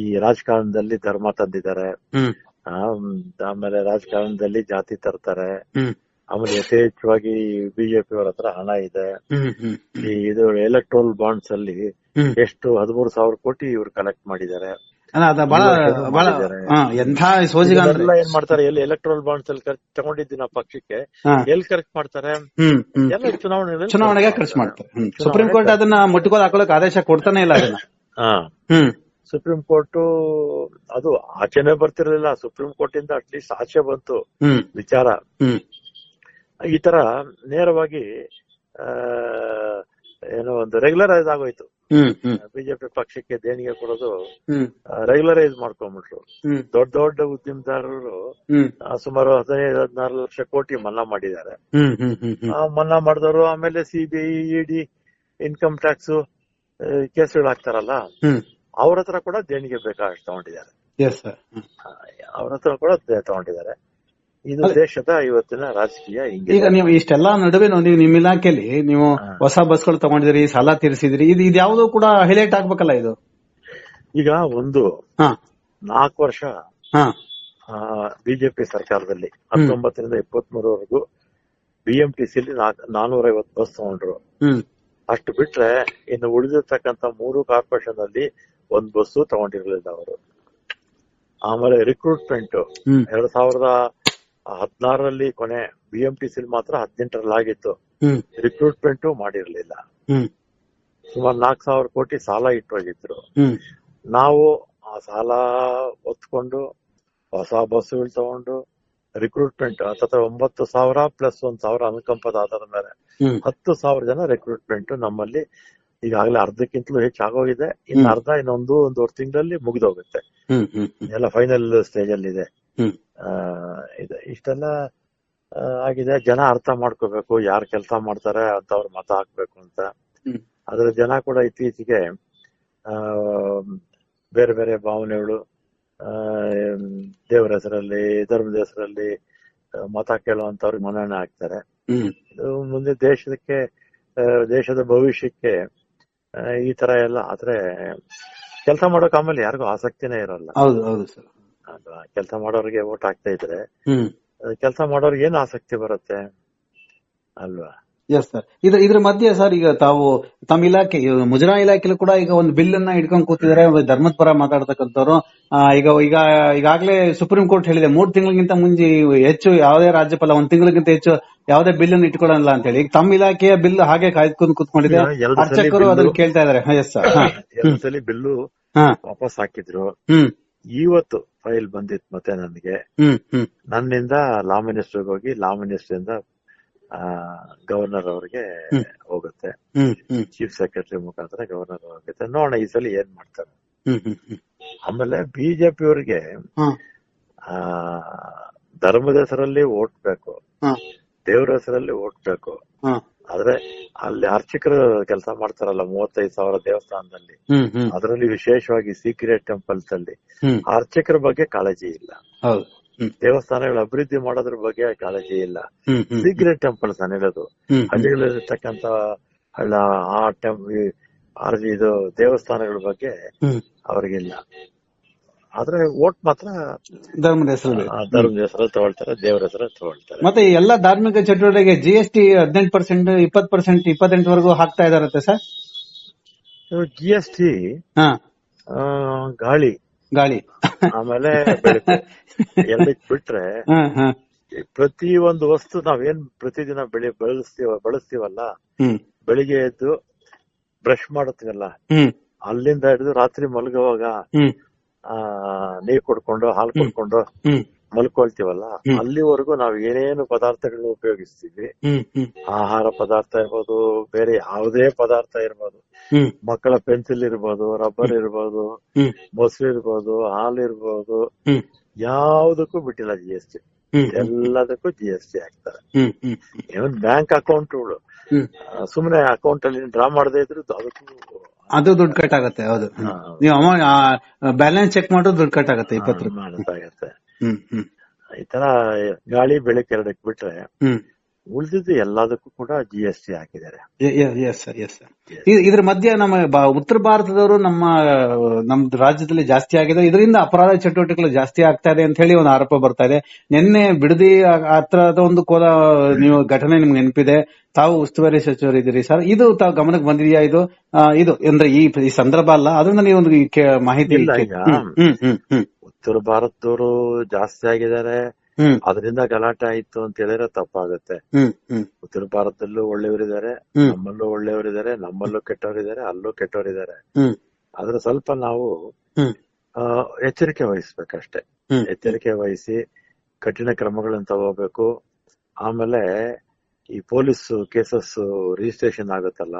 ಈ ರಾಜಕಾರಣದಲ್ಲಿ ಧರ್ಮ ತಂದಿದ್ದಾರೆ. ಆಮೇಲೆ ರಾಜಕಾರಣದಲ್ಲಿ ಜಾತಿ ತರ್ತಾರೆ. ಆಮೇಲೆ ಯಥೇಚ್ಛವಾಗಿ ಬಿಜೆಪಿ ಅವರ ಹತ್ರ ಹಣ ಇದೆ. ಈ ಇದು ಎಲೆಕ್ಟ್ರೋಲ್ ಬಾಂಡ್ಸ್ ಅಲ್ಲಿ ಎಷ್ಟು ಹದಿಮೂರು ಸಾವಿರ ಕೋಟಿ ಇವ್ರು ಕಲೆಕ್ಟ್ ಮಾಡಿದ್ದಾರೆ. ಅದ ಬಹಳ ಬಹಳ ಎಂತ ಏನ್ ಮಾಡ್ತಾರೆ? ಎಲ್ಲಿ ಎಲೆಕ್ಟ್ರೋಲ್ ಬಾಂಡ್ಸ್ ಅಲ್ಲಿ ಖರ್ಚು ತಗೊಂಡಿದ್ದೀನಿ ನಾವು ಪಕ್ಷಕ್ಕೆ ಎಲ್ಲಿ ಖರ್ಚು ಮಾಡ್ತಾರೆ? ಎಲ್ಲ ಚುನಾವಣೆ ಚುನಾವಣೆಗೆ ಖರ್ಚು ಮಾಡ್ತಾರೆ. ಸುಪ್ರೀಂ ಕೋರ್ಟ್ ಅದನ್ನ ಮುಟ್ಟುಗೋಲು ಹಾಕೊಳಕ್ ಆದೇಶ ಕೊಡ್ತಾನೆ ಇಲ್ಲ ಅದನ್ನ. ಸುಪ್ರೀಂ ಕೋರ್ಟ್ ಅದು ಆಚೆನೆ ಬರ್ತಿರ್ಲಿಲ್ಲ. ಸುಪ್ರೀಂ ಕೋರ್ಟ್ ಇಂದ ಅಟ್ಲೀಸ್ಟ್ ಆಚೆ ಬಂತು. ವಿಚಾರ. ಈ ತರ ನೇರವಾಗಿ ಆ, ಏನೋ ಒಂದು ರೆಗ್ಯುಲರೈಸ್ ಆಗೋಯ್ತು ಬಿಜೆಪಿ ಪಕ್ಷಕ್ಕೆ ದೇಣಿಗೆ ಕೊಡೋದು ರೆಗ್ಯುಲರೈಸ್ ಮಾಡ್ಕೊಂಡ್ಬಿಟ್ರು. ದೊಡ್ಡ ದೊಡ್ಡ ಉದ್ಯಮದಾರರು ಸುಮಾರು ಹದಿನೈದು ಹದಿನಾರು ಲಕ್ಷ ಕೋಟಿ ಮನ್ನಾ ಮಾಡಿದ್ದಾರೆ. ಮನ್ನಾ ಮಾಡಿದವರು ಆಮೇಲೆ ಸಿಬಿಐ ಇಡಿ ಇನ್ಕಮ್ ಟ್ಯಾಕ್ಸ್ ಕೇಸ್ಗಳು ಹಾಕ್ತಾರಲ್ಲ ಅವ್ರ ಹತ್ರ ಕೂಡ ದೇಣಿಗೆ ಬೇಕಾಗಿ ತಗೊಂಡಿದ್ದಾರೆ. ಅವ್ರ ಹತ್ರ ಕೂಡ ತಗೊಂಡಿದ್ದಾರೆ. ಇದು ದೇಶದ ಇವತ್ತಿನ ರಾಜಕೀಯ ಈಗ ನೀವು ಇಷ್ಟೆಲ್ಲಾ ನಡುವೆ ನೀವು ನಿಮ್ಮ ಇಲಾಖೆಯಲ್ಲಿ ನೀವು ಹೊಸ ಬಸ್ಗಳು ತಗೊಂಡಿದ್ರಿ ಸಾಲ ತೀರಿಸಿದ್ರಿ ಇದು ಇದ್ಯಾವುದೂ ಕೂಡ ಹೈಲೈಟ್ ಆಗ್ಬೇಕಲ್ಲ ಇದು? ಈಗ ಒಂದು ನಾಲ್ಕು ವರ್ಷ ಹಾ. ಬಿಜೆಪಿ ಸರ್ಕಾರದಲ್ಲಿ ಹತ್ತೊಂಬತ್ತರಿಂದ ಇಪ್ಪತ್ತ್ ಮೂರವರೆಗೂ ಬಿಎಂಟಿಸಿಲಿ ನಾನೂರ ಐವತ್ತು ಬಸ್ ತಗೊಂಡ್ರು. ಅಷ್ಟು ಬಿಟ್ರೆ ಇನ್ನು ಉಳಿದಿರ್ತಕ್ಕಂತ ಮೂರು ಕಾರ್ಪೊರೇಷನ್ ಅಲ್ಲಿ ಒಂದ್ ಬಸ್ಸು ತಗೊಂಡಿರಲಿಲ್ಲ ಅವರು. ಆಮೇಲೆ ರಿಕ್ರೂಟ್ಮೆಂಟ್ ಎರಡ್ ಸಾವಿರದ ಹದಿನಾರರಲ್ಲಿ ಕೊನೆ ಬಿಎಂಟಿಸಿಲ್ ಮಾತ್ರ ಹದಿನೆಂಟರಲ್ಲಿ ಆಗಿತ್ತು ರಿಕ್ರೂಟ್ಮೆಂಟ್ ಮಾಡಿರ್ಲಿಲ್ಲ. ಸುಮಾರು ನಾಲ್ಕು ಸಾವಿರ ಕೋಟಿ ಸಾಲ ಇಟ್ಟೋಗಿದ್ರು. ನಾವು ಆ ಸಾಲ ಒತ್ಕೊಂಡು ಹೊಸ ಬಸ್ಸುಗಳು ತಗೊಂಡು ರಿಕ್ರೂಟ್ಮೆಂಟ್ ಅಥವಾ ಒಂಬತ್ತು ಸಾವಿರ ಪ್ಲಸ್ ಒಂದ್ ಸಾವಿರ ಅನುಕಂಪದ ಆಧಾರದ ಮೇಲೆ ಹತ್ತು ಸಾವಿರ ಜನ ರಿಕ್ರೂಟ್ಮೆಂಟ್ ನಮ್ಮಲ್ಲಿ ಈಗಾಗಲೇ ಅರ್ಧಕ್ಕಿಂತಲೂ ಹೆಚ್ಚಾಗೋಗಿದೆ ಇನ್ನು. ಅರ್ಧ ಇನ್ನೊಂದು ಒಂದೂವರೆ ತಿಂಗಳಲ್ಲಿ ಮುಗಿದೋಗುತ್ತೆ. ಎಲ್ಲ ಫೈನಲ್ ಸ್ಟೇಜ್ ಅಲ್ಲಿ ಇದೆ ಇಷ್ಟೆಲ್ಲ ಆಗಿದೆ. ಜನ ಅರ್ಥ ಮಾಡ್ಕೋಬೇಕು. ಯಾರು ಕೆಲಸ ಮಾಡ್ತಾರೆ ಅಂತವ್ರ ಮತ ಹಾಕ್ಬೇಕು ಅಂತ. ಆದ್ರೆ ಅದ್ರ ಜನ ಕೂಡ ಇತ್ತೀಚೆಗೆ ಆ ಬೇರೆ ಬೇರೆ ಭಾವನೆಗಳು ಆ ದೇವರ ಹೆಸರಲ್ಲಿ ಧರ್ಮದ ಹೆಸರಲ್ಲಿ ಮತ ಕೇಳುವಂತವ್ರಿಗೆ ಮನ್ನಣೆ ಹಾಕ್ತಾರೆ ಇದು ಮುಂದೆ ದೇಶಕ್ಕೆ ದೇಶದ ಭವಿಷ್ಯಕ್ಕೆ ಈ ತರ ಎಲ್ಲ ಆದ್ರೆ ಕೆಲಸ ಮಾಡೋಕೆ ಆಮೇಲೆ ಯಾರಿಗೂ ಆಸಕ್ತಿನೇ ಇರಲ್ಲ. ಹೌದು ಹೌದು ಸರ್. ಕೆಲಸ ಮಾಡೋರಿಗೆ ವೋಟ್ ಹಾಕ್ತಾ ಇದ್ರೆ ಕೆಲಸ ಮಾಡೋರಿಗೆ ಏನ್ ಆಸಕ್ತಿ ಬರುತ್ತೆ? ಅಲ್ವಾ? ಎಸ್ ಸರ್ ಇದ್ರ ಇದ್ರ ಮಧ್ಯೆ ಸರ್ ಈಗ ತಾವು ತಮ್ಮ ಇಲಾಖೆ ಮುಜರಾ ಇಲಾಖೆಲೂ ಕೂಡ ಈಗ ಒಂದು ಬಿಲ್ ಅನ್ನ ಇಟ್ಕೊಂಡ್ ಕೂತಿದ್ದಾರೆ. ಧರ್ಮದ ಪರ ಮಾತಾಡ್ತಕ್ಕಂಥವ್ರು. ಈಗ ಈಗ ಈಗಾಗಲೇ ಸುಪ್ರೀಂ ಕೋರ್ಟ್ ಹೇಳಿದೆ ಮೂರ್ ತಿಂಗಳಿಗಿಂತ ಮುಂಚೆ ಹೆಚ್ಚು ಯಾವುದೇ ರಾಜ್ಯಪಾಲ ಒಂದ್ ತಿಂಗಳಿಗಿಂತ ಹೆಚ್ಚು ಯಾವುದೇ ಬಿಲ್ ಅನ್ನು ಇಟ್ಕೊಳ್ಳಲ್ಲ ಅಂತ ಹೇಳಿ. ತಮ್ಮ ಇಲಾಖೆಯ ಬಿಲ್ ಹಾಗೆ ಕಾಯ್ದುಕೊಂಡು ಕೂತ್ಕೊಂಡಿದೆ. ಅರ್ಚಕರು ಅದನ್ನ ಕೇಳ್ತಾ ಇದಾರೆ ಎಸ್ ಸರ್ ಬಿಲ್ಲು ವಾಪಸ್ ಹಾಕಿದ್ರು. ಹ್ಮ್. ಇವತ್ತು ಫೈಲ್ ಬಂದಿತ್ತು ಮತ್ತೆ ನನಗೆ. ನನ್ನಿಂದ ಲಾ ಮಿನಿಸ್ಟರ್ ಹೋಗಿ ಲಾ ಮಿನಿಸ್ಟರ್ ಇಂದ ಗವರ್ನರ್ ಅವ್ರಿಗೆ ಹೋಗುತ್ತೆ. ಚೀಫ್ ಸೆಕ್ರೆಟರಿ ಮುಖಾಂತರ ಗವರ್ನರ್ ಹೋಗುತ್ತೆ ನೋಡೋಣ ಈ ಸಲ ಏನ್ ಮಾಡ್ತಾರೆ. ಆಮೇಲೆ ಬಿಜೆಪಿ ಅವರಿಗೆ ಆ ಧರ್ಮದ ಹೆಸರಲ್ಲಿ ಓಟ್ ಬೇಕು. ದೇವ್ರ ಹೆಸರಲ್ಲಿ ಓಟ್ ಬೇಕು. ಆದ್ರೆ ಅಲ್ಲಿ ಅರ್ಚಕರು ಕೆಲಸ ಮಾಡ್ತಾರಲ್ಲ ಮೂವತ್ತೈದು ಸಾವಿರ ದೇವಸ್ಥಾನದಲ್ಲಿ. ಅದರಲ್ಲಿ ವಿಶೇಷವಾಗಿ ಸೀಕ್ರೆಟ್ ಟೆಂಪಲ್ಸ್ ಅಲ್ಲಿ. ಅರ್ಚಕರ ಬಗ್ಗೆ ಕಾಳಜಿ ಇಲ್ಲ. ದೇವಸ್ಥಾನಗಳ ಅಭಿವೃದ್ಧಿ ಮಾಡೋದ್ರ ಬಗ್ಗೆ ಕಾಳಜಿ ಇಲ್ಲ. ಸೀಕ್ರೆಟ್ ಟೆಂಪಲ್ಸ್ ನಾನು ಹೇಳೋದು ಹ್ಮ್. ಹಳ್ಳ ಆ ಟೆಂಪ್ ಇದು ದೇವಸ್ಥಾನಗಳ ಬಗ್ಗೆ ಅವ್ರಿಗಿಲ್ಲ. ಆದ್ರೆ ಓಟ್ ಮಾತ್ರ ಧರ್ಮದ ಹೆಸರಲ್ಲಿ ಧರ್ಮದ ಹೆಸರಲ್ಲಿ ತಗೊಳ್ತಾರೆ ದೇವರ ಹೆಸರಲ್ಲಿ ತಗೊಳ್ತಾರೆ. ಮತ್ತೆ ಎಲ್ಲಾ ಧಾರ್ಮಿಕ ಚಟುವಟಿಕೆಗೆ ಜಿ ಎಸ್ ಟಿ ಹದಿನೆಂಟು ಪರ್ಸೆಂಟ್ ಇಪ್ಪತ್ ಪರ್ಸೆಂಟ್ ಇಪ್ಪತ್ತೆಂಟವರೆಗೂ ಹಾಕ್ತಾ ಇದಾರತ್ತೆ ಸರ್? ಜಿ ಎಸ್ ಟಿ ಗಾಳಿ. ಗಾಳಿ. ಆಮೇಲೆ ಬೆಳಕು. ಎರಡಕ್ ಬಿಟ್ರೆ ಪ್ರತಿ ಒಂದು ವಸ್ತು ನಾವೇನ್ ಪ್ರತಿದಿನ ಬೆಳೆ ಬಳಸ್ತೀವ ಬಳಸ್ತೀವಲ್ಲ ಬೆಳಿಗ್ಗೆ ಎದ್ದು ಬ್ರಷ್ ಮಾಡತ್ತೀವಲ್ಲ ಅಲ್ಲಿಂದ ಹಿಡಿದು ರಾತ್ರಿ ಮಲಗುವಾಗ ಆ ನೀರ್ ಕುಡ್ಕೊಂಡು ಹಾಲು ಕುಡ್ಕೊಂಡು ಮಲ್ಕೊಳ್ತೀವಲ್ಲ ಅಲ್ಲಿವರೆಗೂ ನಾವು ಏನೇನು ಪದಾರ್ಥಗಳನ್ನ ಉಪಯೋಗಿಸ್ತೀವಿ? ಆಹಾರ ಪದಾರ್ಥ ಇರ್ಬೋದು ಬೇರೆ ಯಾವುದೇ ಪದಾರ್ಥ ಇರ್ಬೋದು. ಮಕ್ಕಳ ಪೆನ್ಸಿಲ್ ಇರ್ಬೋದು ರಬ್ಬರ್ ಇರ್ಬೋದು ಮೊಸರು ಇರ್ಬೋದು ಹಾಲು ಇರ್ಬೋದು ಯಾವುದಕ್ಕೂ ಬಿಟ್ಟಿಲ್ಲ ಜಿ ಎಸ್ ಟಿ ಎಲ್ಲದಕ್ಕೂ ಜಿ ಎಸ್ ಟಿ ಹಾಕ್ತಾರೆ ಬ್ಯಾಂಕ್ ಅಕೌಂಟ್ಗಳು ಸುಮ್ಮನೆ ಸುಮ್ನೆ ಅಕೌಂಟ್ ಅಲ್ಲಿ ಡ್ರಾ ಮಾಡದೇ ಇದ್ರು ಅದಕ್ಕೂ ಅದು ದುಡ್ಡು ಕಟ್ ಆಗತ್ತೆ ಹೌದು. ನೀವು ಅಮೌಂಟ್ ಬ್ಯಾಲೆನ್ಸ್ ಚೆಕ್ ಮಾಡೋದು ದುಡ್ಡು ಕಟ್ ಆಗತ್ತೆ ಇಪ್ಪತ್ತು ರೂಪಾಯಿ. ಆಗುತ್ತೆ ಹ್ಮ್ ಹ್ಮ್. ಈ ತರ ಗಾಳಿ ಬೆಳಕು ಎರಡಕ್ ಬಿಟ್ರೆ ಹ್ಮ್. ಉಳಿದಿದ್ದು ಎಲ್ಲದಕ್ಕೂ ಕೂಡ ಜಿ ಎಸ್ ಟಿ ಹಾಕಿದ್ದಾರೆ. ಎಸ್ ಸರ್ ಎಸ್ ಸರ್ ಇದ್ರ ಮಧ್ಯೆ ನಮ್ಮ ಬ- ಉತ್ತರ ಭಾರತದವರು ನಮ್ಮ ನಮ್ ರಾಜ್ಯದಲ್ಲಿ ಜಾಸ್ತಿ ಆಗಿದೆ. ಇದರಿಂದ ಅಪರಾಧ ಚಟುವಟಿಕೆಗಳು ಜಾಸ್ತಿ ಆಗ್ತಾ ಇದೆ ಅಂತ ಹೇಳಿ ಒಂದು ಆರೋಪ ಬರ್ತಾ ಇದೆ. ನಿನ್ನೆ ಬಿಡದಿ ಆ- ಹತ್ರದ ಒಂದು ಕೋಲ ನೀವು ಘಟನೆ ನಿಮ್ಗೆ ನೆನಪಿದೆ. ತಾವು ಉಸ್ತುವಾರಿ ಸಚಿವರು ಇದ್ದೀರಿ ಸರ್ ಇದು ತಾವು ಗಮನಕ್ಕೆ ಬಂದಿದೆಯಾ ಇದು? ಆ, ಇದು ಅಂದ್ರೆ ಈ ಈ ಸಂದರ್ಭ ಅಲ್ಲ. ಅದರಿಂದ ನೀವು ಒಂದು ಈ ಕೆ- ಮಾಹಿತಿ ಇಲ್ಲ, ಈಗ ಹ್ಮ್ ಹ್ಮ್ ಹ್ಮ್ ಹ್ಮ್. ಉತ್ತರ ಭಾರತದವರು ಜಾಸ್ತಿ ಆಗಿದ್ದಾರೆ. ಅದರಿಂದ ಗಲಾಟೆ ಆಯ್ತು ಅಂತ ಹೇಳಿದ್ರೆ ತಪ್ಪಾಗುತ್ತೆ. ಉತ್ತರ ಭಾರತದಲ್ಲೂ ಒಳ್ಳೆಯವರಿದ್ದಾರೆ. ನಮ್ಮಲ್ಲೂ ಒಳ್ಳೆಯವರಿದ್ದಾರೆ ನಮ್ಮಲ್ಲೂ ಕೆಟ್ಟವರಿದ್ದಾರೆ ಅಲ್ಲೂ ಕೆಟ್ಟವರಿದ್ದಾರೆ. ಆದ್ರೆ ಸ್ವಲ್ಪ ನಾವು ಎಚ್ಚರಿಕೆ ವಹಿಸ್ಬೇಕಷ್ಟೇ. ಎಚ್ಚರಿಕೆ ವಹಿಸಿ ಕಠಿಣ ಕ್ರಮಗಳನ್ನು ತಗೋಬೇಕು. ಆಮೇಲೆ ಈ ಪೊಲೀಸ್ ಕೇಸಸ್ ರಿಜಿಸ್ಟ್ರೇಷನ್ ಆಗುತ್ತಲ್ಲ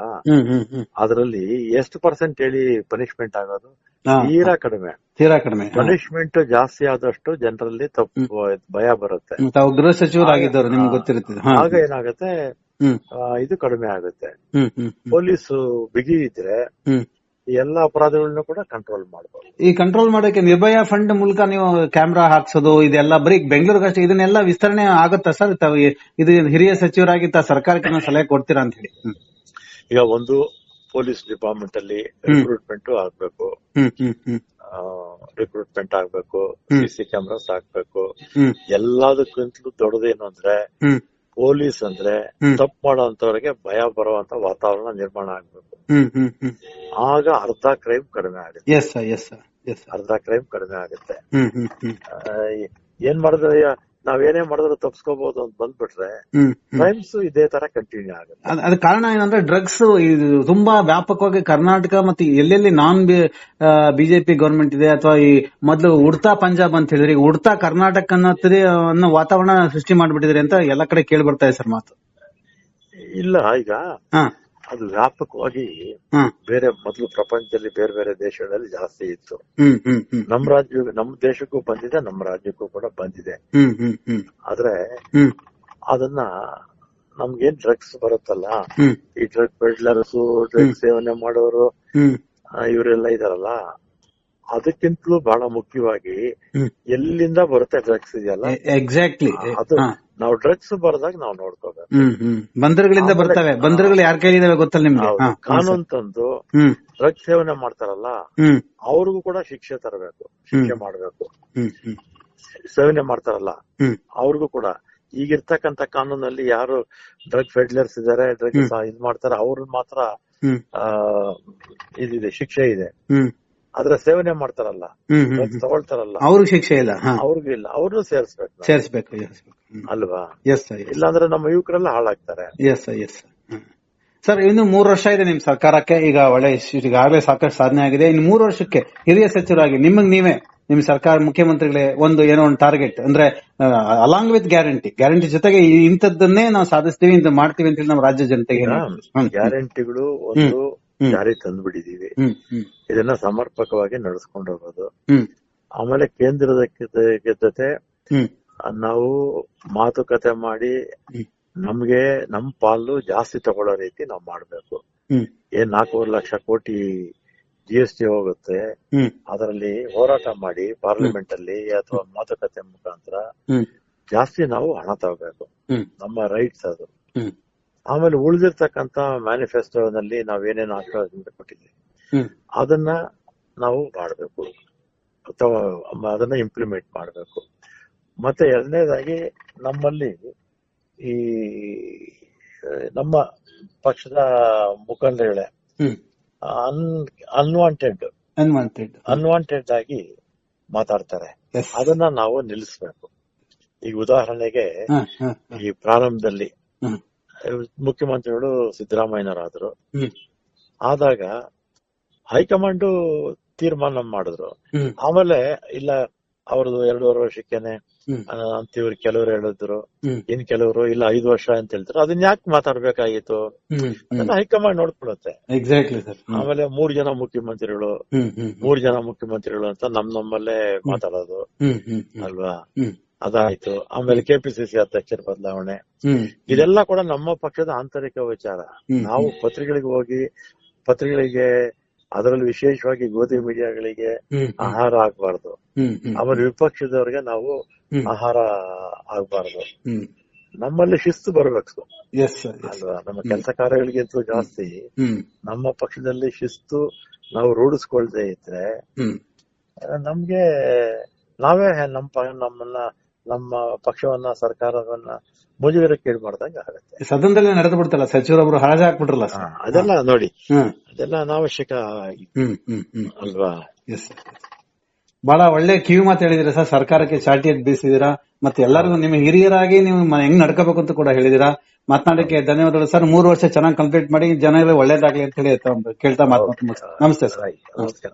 ಅದರಲ್ಲಿ ಎಷ್ಟು ಪರ್ಸೆಂಟ್ ಹೇಳಿ ಪನಿಷ್ಮೆಂಟ್ ಆಗೋದು? ತೀರಾ ಕಡಿಮೆ. ತೀರಾ ಕಡಿಮೆ. ಪನಿಷ್ಮೆಂಟ್ ಜಾಸ್ತಿ ಆದಷ್ಟು ಜನರಲ್ಲಿ ತಪ್ಪು ಭಯ ಬರುತ್ತೆ. ತಾವು ಗೃಹ ಸಚಿವರಾಗಿದ್ದವರು ನಿಮ್ಗೆ ಗೊತ್ತಿರುತ್ತೆ. ಆಗ ಏನಾಗುತ್ತೆ? ಇದು ಕಡಿಮೆ ಆಗುತ್ತೆ. ಪೊಲೀಸ್ ಬಿಗಿ ಇದ್ರೆ ಎಲ್ಲಾ ಅಪರಾಧಗಳನ್ನ ಕೂಡ ಕಂಟ್ರೋಲ್ ಮಾಡಬಹುದು ಈ ಕಂಟ್ರೋಲ್ ಮಾಡೋಕೆ ನಿರ್ಭಯ ಫಂಡ್ ಮೂಲಕ ನೀವು ಕ್ಯಾಮ್ರಾ ಹಾಕ್ಸೋದು ಇದೆಲ್ಲ ಬರೀ ಬೆಂಗಳೂರಿಗಷ್ಟೇ ಇದನ್ನೆಲ್ಲ ವಿಸ್ತರಣೆ ಆಗುತ್ತಾ ಸರ್? ಇದು ಹಿರಿಯ ಸಚಿವರಾಗಿ ತಾ ಸರ್ಕಾರಕ್ಕೆ ಸಲಹೆ ಕೊಡ್ತೀರಾ ಅಂತ ಹೇಳಿ? ಈಗ ಒಂದು ಪೊಲೀಸ್ ಡಿಪಾರ್ಟ್ಮೆಂಟ್ ಅಲ್ಲಿ ರಿಕ್ರೂಟ್ಮೆಂಟ್ ಆಗ್ಬೇಕು. ರಿಕ್ರೂಟ್ಮೆಂಟ್ ಆಗ್ಬೇಕು. ಸಿ ಸಿ ಕ್ಯಾಮ್ರಾಸ್ ಹಾಕ್ಬೇಕು. ಎಲ್ಲದಕ್ಕಿಂತಲೂ ದೊಡ್ಡದೇನು ಅಂದ್ರೆ ಪೊಲೀಸ್ ಅಂದ್ರೆ. ತಪ್ಪು ಮಾಡೋಂತವ್ರಿಗೆ ಭಯ ಬರುವಂತ ವಾತಾವರಣ ನಿರ್ಮಾಣ ಆಗ್ಬೇಕು. ಆಗ ಅರ್ಧ ಕ್ರೈಮ್ ಕಡಿಮೆ ಆಗುತ್ತೆ. ಅರ್ಧ ಕ್ರೈಮ್ ಕಡಿಮೆ ಆಗುತ್ತೆ. ಏನ್ ಮಾಡಿದ್ರೆ? ನಾವೇನೇ ಮಾಡಿದ್ರು ತಪ್ಸ್ಕೋಬಹುದು ಅಂತ ಬಂದ್ಬಿಟ್ರೆ. ಕ್ರೈಮ್ಸ್ ಇದೇ ತರ ಕಂಟಿನ್ಯೂ ಆಗುತ್ತೆ. ಅದ್- ಕಾರಣ ಏನಂದ್ರೆ ಡ್ರಗ್ಸ್ ಇದು ತುಂಬಾ ವ್ಯಾಪಕವಾಗಿ ಕರ್ನಾಟಕ ಮತ್ತೆ ಎಲ್ಲೆಲ್ಲಿ ನಾನ್ ಬಿಜೆಪಿ ಗವರ್ಮೆಂಟ್ ಇದೆ ಅಥವಾ ಈ ಮೊದಲು ಉಡ್ತಾ ಪಂಜಾಬ್ ಅಂತ ಹೇಳಿದ್ರೆ ಉಡ್ತಾ ಕರ್ನಾಟಕ ಅನ್ನೋತ್ರಿ ಅನ್ನೋ ವಾತಾವರಣ ಸೃಷ್ಟಿ ಮಾಡ್ಬಿಟ್ಟಿದ್ರೆ ಅಂತ ಎಲ್ಲ ಕಡೆ ಕೇಳಿ ಬರ್ತಾ ಇದೆ ಸರ್ ಮಾತು. ಇಲ್ಲ ಈಗ ಹಾ. ಅದು ವ್ಯಾಪಕವಾಗಿ ಬೇರೆ ಮೊದಲು ಪ್ರಪಂಚದಲ್ಲಿ ಬೇರೆ ಬೇರೆ ದೇಶಗಳಲ್ಲಿ ಜಾಸ್ತಿ ಇತ್ತು. ನಮ್ ನಮ್ಮ ರಾಜ್ಯ ನಮ್ಮ ದೇಶಕ್ಕೂ ಬಂದಿದೆ ನಮ್ಮ ರಾಜ್ಯಕ್ಕೂ ಕೂಡ ಬಂದಿದೆ. ಆದ್ರೆ ಅದನ್ನ ನಮ್ಗೇನ್ ಡ್ರಗ್ಸ್ ಬರುತ್ತಲ್ಲ? ಈ ಡ್ರಗ್ ಪೆಡ್ಲರ್ಸ್ ಡ್ರಗ್ ಸೇವನೆ ಮಾಡೋರು ಇವರೆಲ್ಲ ಇದಾರಲ್ಲ? ಅದಕ್ಕಿಂತಲೂ ಬಹಳ ಮುಖ್ಯವಾಗಿ ಎಲ್ಲಿಂದ ಬರುತ್ತೆ ಡ್ರಗ್ಸ್ ಇದೆಯಲ್ಲ? ಎಕ್ಸಾಕ್ಟ್ಲಿ ಅದು ನಾವು ಡ್ರಗ್ಸ್ ಬರ್ದಾಗ ನಾವು ನೋಡ್ಕೋಬೇಕು. ಬಂದರುಗಳಿಂದ ಬರ್ತವೆ. ಬಂದರುಗಳು ಯಾರ ಕೈಲಿದಾವೆ ಗೊತ್ತಲ್ಲ ನಿಮ್ಗೆ? ಕಾನೂನು ತಂದು ಡ್ರಗ್ಸ್ ಡ್ರಗ್ ಸೇವನೆ ಮಾಡ್ತಾರಲ್ಲ ಅವ್ರಿಗೂ ಕೂಡ ಶಿಕ್ಷೆ ತರಬೇಕು ಶಿಕ್ಷೆ ಮಾಡಬೇಕು. ಸೇವನೆ ಮಾಡ್ತಾರಲ್ಲ ಅವ್ರಿಗೂ ಕೂಡ. ಈಗಿರ್ತಕ್ಕಂತ ಕಾನೂನಲ್ಲಿ ಯಾರು ಡ್ರಗ್ ಫೆಡ್ಲರ್ಸ್ ಇದಾರೆ ಡ್ರಗ್ ಇದ್ ಮಾಡ್ತಾರೆ ಅವ್ರ ಮಾತ್ರ ಇದಿದೆ ಶಿಕ್ಷೆ ಇದೆ. ಆದ್ರೆ ಸೇವನೆ ಮಾಡ್ತಾರಲ್ಲ ತಗೊಳ್ತಾರಲ್ಲ. ಅವ್ರಿಗೆ ಶಿಕ್ಷೆ ಇಲ್ಲ ಅವ್ರಿಗೂ ಇಲ್ಲ ಅವ್ರನ್ನೂ ಸೇರಿಸ್ಬೇಕು. ಸೇರಿಸ್ಬೇಕು ಅಲ್ವಾ? ಇಲ್ಲಾಂದ್ರೆ ನಮ್ಮ ಯುವಕರೆಲ್ಲ ಹಾಳಾಗ್ತಾರೆ. ಎಸ್ ಸರ್ ಎಸ್ ಸರ್ ಇನ್ನು ಮೂರು ವರ್ಷ ಇದೆ ನಿಮ್ ಸರ್ಕಾರಕ್ಕೆ ಈಗ ಒಳ್ಳೆ ಈಗಾಗಲೇ ಸಾಕಷ್ಟು ಸಾಧನೆ ಆಗಿದೆ. ಇನ್ನು ಮೂರು ವರ್ಷಕ್ಕೆ ಹಿರಿಯ ಸಚಿವರಾಗಿ ನಿಮಗ್ ನೀವೇ ನಿಮ್ ಸರ್ಕಾರ ಮುಖ್ಯಮಂತ್ರಿಗಳೇ ಒಂದು ಏನೋ ಒಂದು ಟಾರ್ಗೆಟ್ ಅಂದ್ರೆ ಅಲಾಂಗ್ ವಿತ್ ಗ್ಯಾರಂಟಿ ಗ್ಯಾರಂಟಿ ಜೊತೆಗೆ ಇಂಥದ್ದನ್ನೇ ನಾವು ಸಾಧಿಸ್ತೀವಿ ಇಂತ ಮಾಡ್ತೀವಿ ಅಂತ ಹೇಳಿ ನಮ್ಮ ರಾಜ್ಯ ಜನತೆಗೆ ಗ್ಯಾರಂಟಿಗಳು ಒಂದು. ಜಾರಿ ತಂದ್ಬಿಟ್ಟಿದೀವಿ ಇದನ್ನ ಸಮರ್ಪಕವಾಗಿ ನಡೆಸ್ಕೊಂಡು ಹೋಗೋದು. ಆಮೇಲೆ ಕೇಂದ್ರದ ಜೊತೆ ನಾವು ಮಾತುಕತೆ ಮಾಡಿ. ನಮ್ಗೆ ನಮ್ ಪಾಲು ಜಾಸ್ತಿ ತಗೊಳ್ಳೋ ರೀತಿ ನಾವು ಮಾಡ್ಬೇಕು. ಏನ್ ನಾಲ್ಕೂವರೆ ಲಕ್ಷ ಕೋಟಿ ಜಿ ಎಸ್ ಟಿ ಹೋಗುತ್ತೆ. ಅದರಲ್ಲಿ ಹೋರಾಟ ಮಾಡಿ ಪಾರ್ಲಿಮೆಂಟ್ ಅಲ್ಲಿ ಅಥವಾ ಮಾತುಕತೆ ಮುಖಾಂತರ ಜಾಸ್ತಿ ನಾವು ಹಣ ತಗೋಬೇಕು. ನಮ್ಮ ರೈಟ್ಸ್ ಅದು. ಆಮೇಲೆ ಉಳಿದಿರ್ತಕ್ಕಂತ ಮ್ಯಾನಿಫೆಸ್ಟೋನಲ್ಲಿ ನಾವೇನೇನು ಆಶ್ವಾಸನೆ ಕೊಟ್ಟಿದ್ದೀವಿ ಹ್ಮ್. ಅದನ್ನ ನಾವು ಮಾಡಬೇಕು. ಅಥವಾ ಅದನ್ನ ಇಂಪ್ಲಿಮೆಂಟ್ ಮಾಡಬೇಕು. ಮತ್ತೆ ಎರಡನೇದಾಗಿ ನಮ್ಮಲ್ಲಿ ಈ ನಮ್ಮ ಪಕ್ಷದ ಮುಖಂಡಗಳೇ ಅನ್ ಅನ್ವಾಂಟೆಡ್ ಅನ್ವಾಂಟೆಡ್ ಅನ್ವಾಂಟೆಡ್ ಆಗಿ ಮಾತಾಡ್ತಾರೆ. ಅದನ್ನ ನಾವು ನಿಲ್ಲಿಸ್ಬೇಕು. ಈಗ ಉದಾಹರಣೆಗೆ ಈ ಪ್ರಾರಂಭದಲ್ಲಿ ಮುಖ್ಯಮಂತ್ರಿಗಳು ಸಿದ್ದರಾಮಯ್ಯನವರಾದ್ರು. ಆದಾಗ ಹೈಕಮಾಂಡ್ ತೀರ್ಮಾನ ಮಾಡಿದ್ರು. ಆಮೇಲೆ ಇಲ್ಲ ಅವ್ರದ್ದು ಎರಡೂವರೆ ವರ್ಷಕ್ಕೆನೆ ಅಂತ ಇವ್ರು ಕೆಲವರು ಹೇಳಿದ್ರು. ಇನ್ ಕೆಲವರು ಇಲ್ಲ ಐದು ವರ್ಷ ಅಂತ ಹೇಳ್ತಾರೆ ಅದನ್ನ ಯಾಕೆ ಮಾತಾಡ್ಬೇಕಾಗಿತ್ತು? ಹೈಕಮಾಂಡ್ ನೋಡ್ಕೊಳುತ್ತೆ ಸರ್ ಆಮೇಲೆ ಮೂರ್ ಜನ ಮುಖ್ಯಮಂತ್ರಿಗಳು ಮೂರ್ ಜನ ಮುಖ್ಯಮಂತ್ರಿಗಳು ಅಂತ ನಮ್ ನಮ್ಮಲ್ಲೇ ಮಾತಾಡೋದು. ಅಲ್ವಾ? ಅದಾಯ್ತು. ಆಮೇಲೆ ಕೆಪಿಸಿಸಿ ಅಧ್ಯಕ್ಷರ ಬದಲಾವಣೆ. ಇದೆಲ್ಲ ಕೂಡ ನಮ್ಮ ಪಕ್ಷದ ಆಂತರಿಕ ವಿಚಾರ. ನಾವು ಪತ್ರಿಕೆಗಳಿಗೆ ಹೋಗಿ ಪತ್ರಿಕೆಗಳಿಗೆ ಅದರಲ್ಲಿ ವಿಶೇಷವಾಗಿ ಗೋಧಿ ಮೀಡಿಯಾಗಳಿಗೆ ಆಹಾರ ಆಗ್ಬಾರ್ದು ಆಮೇಲೆ ವಿಪಕ್ಷದವ್ರಿಗೆ ನಾವು ಆಹಾರ ಆಗ್ಬಾರ್ದು ನಮ್ಮಲ್ಲಿ ಶಿಸ್ತು ಬರಬೇಕು. ಅಲ್ವಾ? ನಮ್ಮ ಕೆಲಸ ಕಾರ್ಯಗಳಿಗಿಂತಲೂ ಜಾಸ್ತಿ. ನಮ್ಮ ಪಕ್ಷದಲ್ಲಿ ಶಿಸ್ತು ನಾವು ರೂಢಿಸ್ಕೊಳ್ದೇ ಇದ್ರೆ ನಮ್ಗೆ ನಾವೇ ನಮ್ಮ ಪ- ನಮ್ಮನ್ನ ನಮ್ಮ ಪಕ್ಷವನ್ನ ಸರ್ಕಾರವನ್ನ ಮುಜುಗರ ಈಡು ಮಾಡ್ದಂಗ ಆಗುತ್ತೆ ಸದನದಲ್ಲಿ ನಡೆದು ಬಿಡ್ತಲ್ಲ ಸಚಿವರೊಬ್ರು ಹಳಜ ಹಾಕ್ಬಿಟ್ರಲ್ಲ ಅದೆಲ್ಲ ನೋಡಿ. ಅದೆಲ್ಲ ಅನಾವಶ್ಯಕ ಅಲ್ವಾ? ಎಸ್ ಬಹಳ ಒಳ್ಳೆ ಕಿವಿ ಮಾತು ಹೇಳಿದಿರ ಸರ್? ಸರ್ಕಾರಕ್ಕೆ ಚಾಟಿ ಬೀಸಿದಿರಾ ಮತ್ತೆ ಎಲ್ಲರಿಗೂ ನಿಮ್ಮ ಹಿರಿಯರಾಗಿ ನೀವು ಹೆಂಗ್ ನಡ್ಕೋಬೇಕು ಅಂತ ಕೂಡ ಹೇಳಿದಿರಾ ಮಾತನಾಡಕ್ಕೆ ಧನ್ಯವಾದಗಳು ಸರ್. ಮೂರು ವರ್ಷ ಚೆನ್ನಾಗಿ ಕಂಪ್ಲೀಟ್ ಮಾಡಿ ಜನ ಒಳ್ಳೇದಾಗ್ಲಿ ಅಂತ ಹೇಳಿ ಕೇಳ್ತಾ ಮಾತು ನಮಸ್ತೆ ಸರ್. ನಮಸ್ಕಾರ